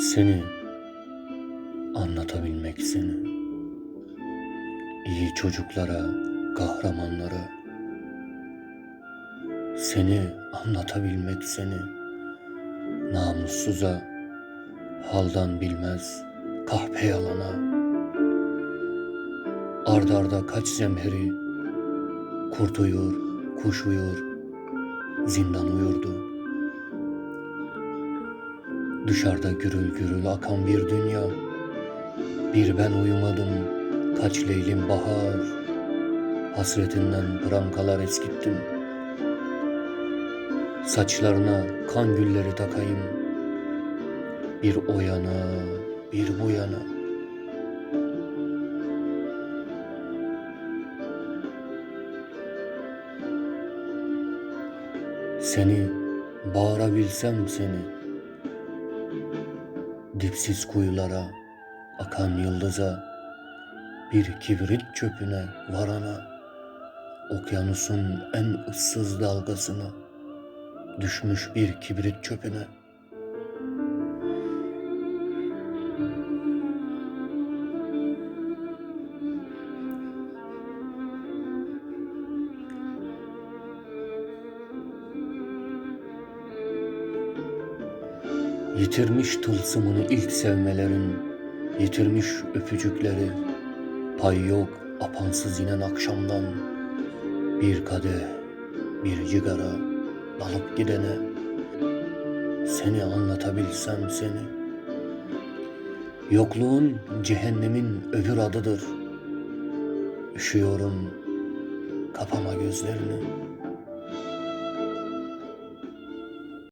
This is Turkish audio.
Seni anlatabilmek seni. iyi çocuklara, kahramanlara. Seni anlatabilmek seni. Namussuza, haldan bilmez, kahpe yalana. Ard arda kaç zemheri, kurt uyur, kuş uyur, zindan uyurdu. Dışarıda gürül gürül akan bir dünya. Bir ben uyumadım, kaç leylim bahar. Hasretinden prankalar eskittim. Saçlarına kan gülleri takayım. Bir o yana, bir bu yana. Seni bağırabilsem seni dipsiz kuyulara, akan yıldıza, bir kibrit çöpüne varana, okyanusun en ıssız dalgasına, düşmüş bir kibrit çöpüne. Yitirmiş tılsımını ilk sevmelerin, yitirmiş öpücükleri, pay yok apansız inen akşamdan, bir kadeh, bir cigara dalıp gidene, seni anlatabilsem seni. Yokluğun cehennemin öbür adıdır. Üşüyorum, kapama gözlerini.